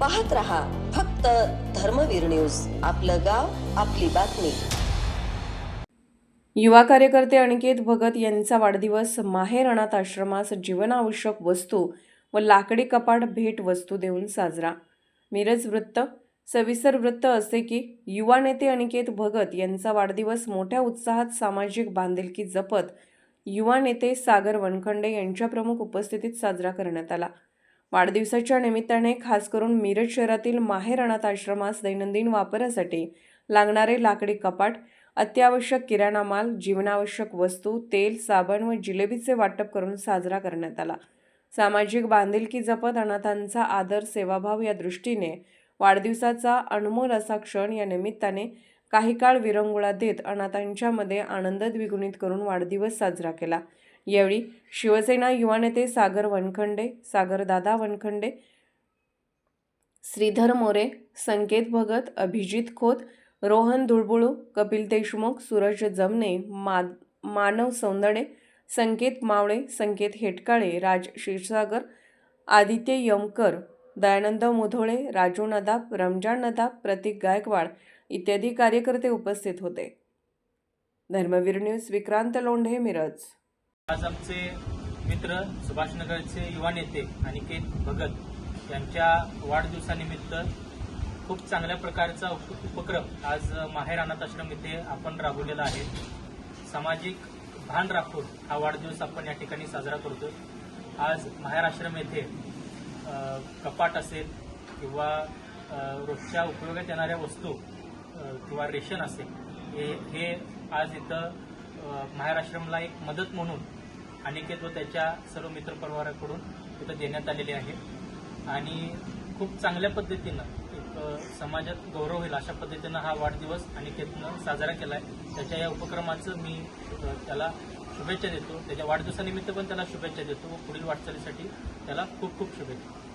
पाहत रहा फक्त धर्मवीर न्यूज. आपलं गाव आपली बातमी. युवा कार्यकर्ते अनिकेत भगत यांचा वाढदिवस माहेर अनाथ आश्रमास जीवनावश्यक वस्तू व लाकडी कपाट भेट वस्तू देऊन साजरा. मिरज वृत्त. सविस्तर वृत्त असे की युवा नेते अनिकेत भगत यांचा वाढदिवस मोठ्या उत्साहात सामाजिक बांधिलकी जपत युवा नेते सागर वनखंडे यांच्या प्रमुख उपस्थितीत साजरा करण्यात आला. वाढदिवसाच्या निमित्ताने खास करून मिरज शहरातील माहेर आश्रमास दैनंदिन वापरासाठी लागणारे लाकडी कपाट अत्यावश्यक किराणा माल जीवनावश्यक वस्तू तेल साबण व जिलेबीचे वाटप करून साजरा करण्यात आला. सामाजिक बांधिलकी जपत अनाथांचा आदर सेवाभाव या दृष्टीने वाढदिवसाचा अनमोल असा क्षण या निमित्ताने काही काळ विरंगुळा देत अनाथांच्यामध्ये आनंद द्विगुणित करून वाढदिवस साजरा केला. यावेळी शिवसेना युवा नेते सागर वनखंडे सागरदादा वनखंडे श्रीधर मोरे संकेत भगत अभिजित खोत रोहन धुळबुळू कपिल देशमुख सूरज जमने मा मानव सौंदडे संकेत मावळे संकेत हेटकाळे राज क्षीरसागर आदित्य यमकर दयानंद मुधोळे राजू नदाब रमजान नदाब प्रतीक गायकवाड इत्यादी कार्यकर्ते उपस्थित होते. धर्मवीर न्यूज विक्रांत लोंढे मिरज. आज आमचे मित्र सुभाषनगरचे युवा नेते अनिकेत भगत यांच्या वाढदिवसानिमित्त खूप चांगल्या प्रकारचा उप- उपक्रम आज माहेर अनाथ आश्रम इथे आपण राबवलेला आहे. सामाजिक भान राखून हा वाढदिवस आपण या ठिकाणी साजरा करतो आज माहेर आश्रम येथे कपाट असेल किंवा रोजच्या उपयोगात येणाऱ्या वस्तू किंवा रेशन असेल हे हे आज इथं महाराष्ट्रमला एक मदत म्हणून अनिकेत व त्याच्या सर्व मित्रपरिवाराकडून इथं देण्यात आलेले आहे. आणि खूप चांगल्या पद्धतीनं एक समाजात गौरव होईल अशा पद्धतीनं हा वाढदिवस अनिकेतनं साजरा केला आहे त्याच्या या उपक्रमाचं मी त्याला शुभेच्छा देतो. त्याच्या वाढदिवसानिमित्त पण त्याला शुभेच्छा देतो व पुढील वाटचालीसाठी त्याला खूप खूप शुभेच्छा.